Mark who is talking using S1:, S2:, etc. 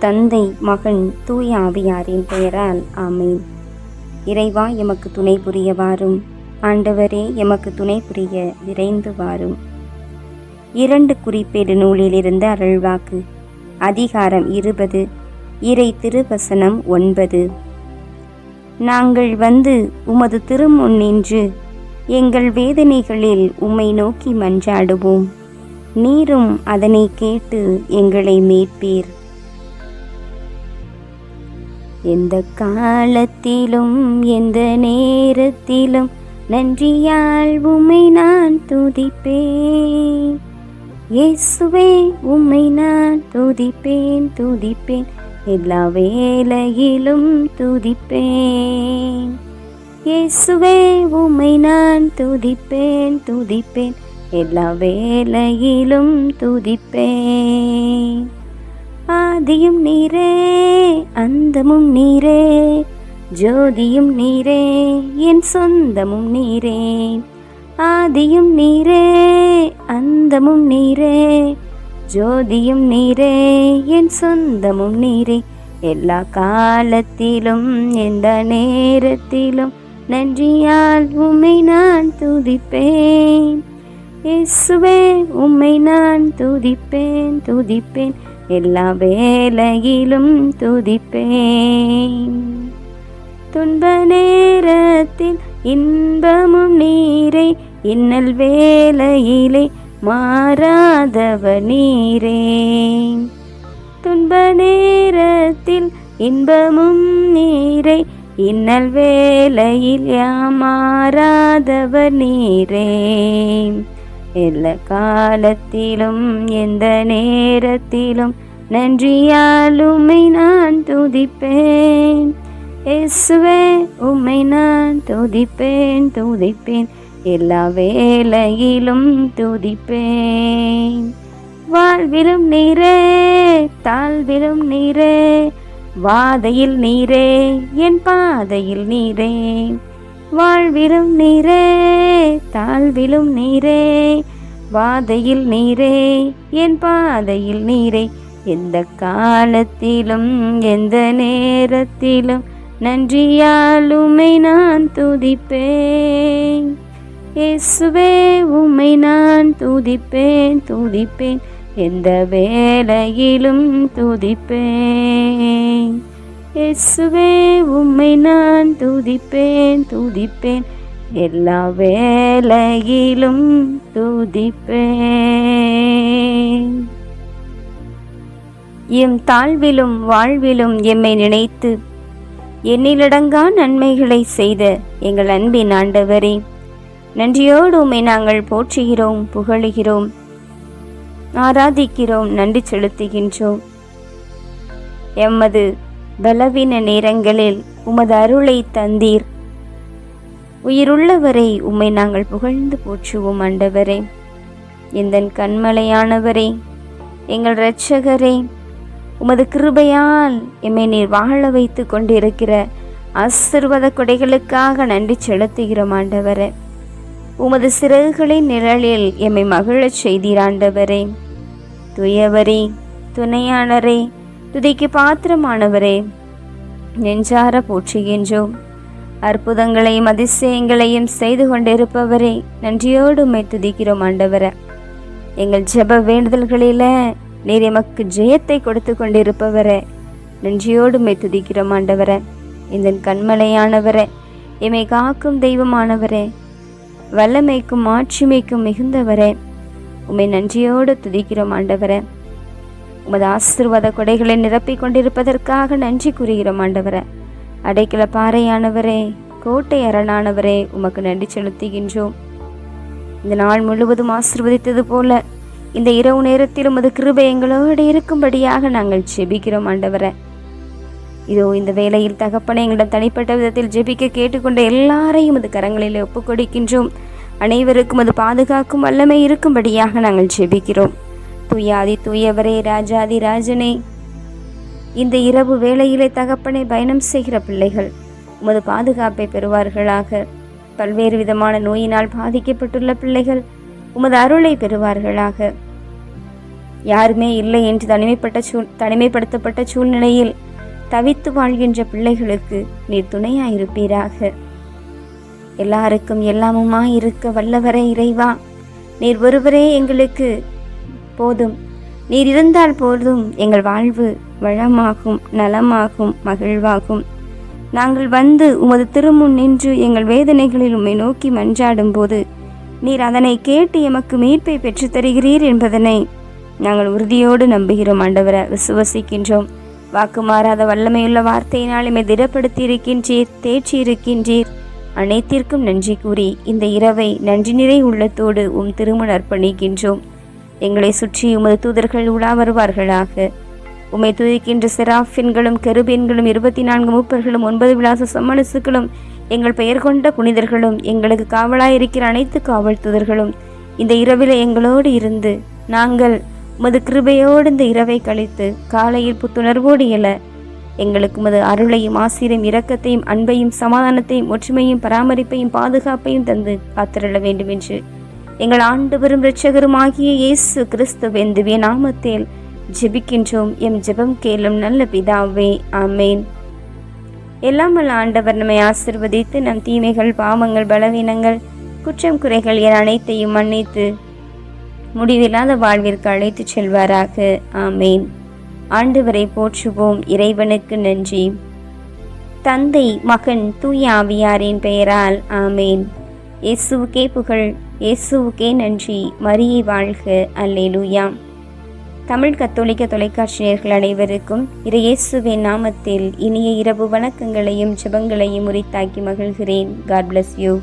S1: தந்தை மகன் தூய ஆவியாரின் பெயரால் ஆமென். இறைவா எமக்கு துணை புரிய வாரும் ஆண்டவரே எமக்கு துணை புரிய விரைந்து வாரும் இரண்டு குறிப்பேடு நூலிலிருந்து அருள்வாக்கு. அதிகாரம் இருபது இறை திருவசனம் ஒன்பது. நாங்கள் வந்து உமது திருமுன் நின்று எங்கள் வேதனைகளில் உம்மை நோக்கி மன்றாடுவோம். நீரும் அதனை கேட்டு எங்களை மீட்பீர். எந்த காலத்திலும் எந்த நேரத்திலும் நன்றியால் உம்மை நான் துதிப்பேன். இயேசுவே உம்மை நான் துதிப்பேன் துதிப்பேன். எல்லா வேலையிலும் துதிப்பேன். இயேசுவே உம்மை நான் துதிப்பேன் துதிப்பேன். எல்லா வேலையிலும் துதிப்பேன். ஆதியும் நீரே அந்தமும் நீரே ஜோதியும் நீரே என் சொந்தமும் நீரே. ஆதியும் நீரே அந்தமும் நீரே ஜோதியும் நீரே என் சொந்தமும் நீரே. எல்லா காலத்திலும் எந்த நேரத்திலும் நன்றியால் உம்மை நான் துதிப்பேன். இயேசுவே உம்மை நான் துதிப்பேன் துதிப்பேன். எல்லா வேலையிலும் துதிப்பேன். துன்ப நேரத்தில் இன்பமும் நீரே இன்னல் வேலையிலே மாறாதவ நீரே. துன்ப நேரத்தில் இன்பமும் நீரே இன்னல் வேளையில் மாறாதவ நீரே. எல்லா காலத்திலும் எந்த நேரத்திலும் நன்றியாலுமை நான் துதிப்பேன். இயேசுவே உம்மை நான் துதிப்பேன் துதிப்பேன். எல்லா வேலையிலும் துதிப்பேன். வாழ்விலும் நீரே தாழ்விலும் நீரே. வாதையில் நீரே என் பாதையில் நீரே. வாழ்விலும் நீரே தாழ்விலும் நீரே பாதையில் நீரே என் பாதையில் நீரே. எந்த காலத்திலும் எந்த நேரத்திலும் நன்றியாலுமை நான் துதிப்பேன். இயேசுவே உம்மை நான் துதிப்பேன் துதிப்பேன். எந்த வேளையிலும் துதிப்பேன். இயேசுவே உம்மை நான் துதிப்பேன் துதிப்பேன். எல்லா வேலையிலும் துதிப்பேன். எம் தாழ்விலும் வாழ்விலும் எம்மை நினைத்து எண்ணிலடங்கா நன்மைகளை செய்த எங்கள் அன்பின் ஆண்டவரே நன்றியோடு உம்மை நாங்கள் போற்றுகிறோம் புகழுகிறோம் ஆராதிக்கிறோம் நன்றி செலுத்துகின்றோம். எமது பலவீன நேரங்களில் உமது அருளை தந்தீர். உயிருள்ளவரை உம்மை நாங்கள் புகழ்ந்து போற்றுவோம் ஆண்டவரே. எந்தன் கண்மலையானவரே எங்கள் இரட்சகரே உமது கிருபையால் எம்மை நீர் வாழ வைத்து கொண்டிருக்கிற ஆசிர்வாத கொடைகளுக்காக நன்றி செலுத்துகிறோம் ஆண்டவரே. உமது சிறகுகளின் நிழலில் எம்மை மகிழச் செய்தீராண்டவரே துயவரே துணையானரே துதிக்கு பாத்திரமானவரே நெஞ்சார போற்றுகின்றோம் அற்புதங்களையும் அதிசயங்களையும் செய்து கொண்டிருப்பவரே நன்றியோடு உண்மை துதிக்கிறோம் ஆண்டவரே. எங்கள் ஜெப வேண்டுதல்களில நீர் எமக்கு ஜெயத்தை கொடுத்து கொண்டிருப்பவரே நன்றியோடு உண்மை துதிக்கிறோம் ஆண்டவரே. இந்த கண்மலையானவரே எமை காக்கும் தெய்வமானவரே வல்லமைக்கும் ஆட்சிமைக்கும் மிகுந்தவரே உமை நன்றியோடு துதிக்கிறோம் ஆண்டவரை. உமது ஆசீர்வாத கொடைகளை நிரப்பிக் கொண்டிருப்பதற்காக நன்றி கூறுகிறோம் ஆண்டவரே. அடைக்கல பாறையானவரே கோட்டை அரணானவரே உமக்கு நன்றி செலுத்துகின்றோம். இந்த நாள் முழுவதும் ஆசிர்வதித்தது போல இந்த இரவு நேரத்தில் உமது கிருபை எங்களோடு இருக்கும்படியாக நாங்கள் ஜெபிக்கிறோம் ஆண்டவரே. இதோ இந்த வேளையில் தகப்பனை எங்களிடம் தனிப்பட்ட விதத்தில் ஜெபிக்க கேட்டுக்கொண்ட எல்லாரையும் அது கரங்களில் ஒப்புக்கொடுக்கின்றோம். அனைவருக்கும் அது பாதுகாக்கும் வல்லமை இருக்கும்படியாக நாங்கள் ஜெபிக்கிறோம். தூயாதி தூயவரே ராஜாதி ராஜனே. இந்த இரவு வேளையிலே தகப்பனை பயணம் செய்கிற பிள்ளைகள் உமது பாதுகாப்பை பெறுவார்களாக. பல்வேறு விதமான நோயினால் பாதிக்கப்பட்டுள்ள பிள்ளைகள் உமது அருளை பெறுவார்களாக. யாருமே இல்லை என்று தனிமைப்பட்ட சூழ் தனிமைப்படுத்தப்பட்ட சூழ்நிலையில் தவித்து வாழ்கின்ற பிள்ளைகளுக்கு நீர் துணையாயிருப்பீராக. எல்லாருக்கும் எல்லாமுமாய் இருக்க வல்லவரே இறைவா. நீர் ஒருவரே எங்களுக்கு போதும். நீர் இருந்தால் போதும். எங்கள் வாழ்வு வளமாகும் நலமாகும் மகிழ்வாகும். நாங்கள் வந்து உமது திருமுன் நின்று எங்கள் வேதனைகளில் உம்மை நோக்கி மன்றாடும் போது நீர் அதனை கேட்டு எமக்கு மீட்பை பெற்றுத் தருகிறீர் என்பதனை நாங்கள் உறுதியோடு நம்புகிறோம். ஆண்டவரை விசுவசிக்கின்றோம். வாக்கு மாறாத வல்லமையுள்ள வார்த்தையினால் இமை திடப்படுத்தி இருக்கின்றீர் தேற்றி இருக்கின்றீர் அனைத்திற்கும் நன்றி கூறி இந்த இரவை நன்றி நிறை உள்ளத்தோடு உம் திருமண அர்ப்பணிக்கின்றோம். எங்களை சுற்றி உமது தூதர்கள் உலா வருவார்களாக. உமை துதிக்கின்ற செராஃபின்களும் கெருபீன்களும் இருபத்தி நான்கு மூப்பர்களும் ஒன்பது விலாச சம்மனுசுக்களும் எங்கள் பெயர் கொண்ட புனிதர்களும் எங்களுக்கு காவலாயிருக்கிற அனைத்து காவல் தூதர்களும் இந்த இரவில் எங்களோடு இருந்து நாங்கள் உமது கிருபையோடு இந்த இரவை கழித்து காலையில் புத்துணர்வோடு எழ எங்களுக்கு உமது அருளையும் ஆசிரியம் இரக்கத்தையும் அன்பையும் சமாதானத்தையும் ஒற்றுமையும் பராமரிப்பையும் பாதுகாப்பையும் தந்து காத்திரள வேண்டும் என்று எங்கள் ஆண்டவரும் இரட்சகரும் ஆகிய இயேசு கிறிஸ்துவின் திவ்ய நாமத்தில் ஜெபிக்கின்றோம். எம் ஜெபம் கேளும் நல்ல பிதாவே ஆமேன். எல்லாம் ஆண்டவர் நம்மை ஆசிர்வதித்து நம் தீமைகள் பாவங்கள் பலவீனங்கள் குற்றம் குறைகள் என அனைத்தையும் மன்னித்து முடிவில்லாத வாழ்விற்கு அழைத்துச் செல்வாராக. ஆமேன். ஆண்டவரை போற்றுவோம். இறைவனுக்கு நன்றி. தந்தை மகன் தூய ஆவியாரின் பெயரால் ஆமேன். இயேசுவுக்கே புகழ் இயேசுவுக்கே நன்றி. மரியை வாழ்க. அல்லேலூயா. தமிழ் கத்தோலிக்க தொலைக்காட்சியர்கள் அனைவருக்கும் இறையேசுவின் நாமத்தில் இனிய இரவு வணக்கங்களையும் ஜெபங்களையும் உரித்தாக்கி மகிழ்கிறேன். God bless you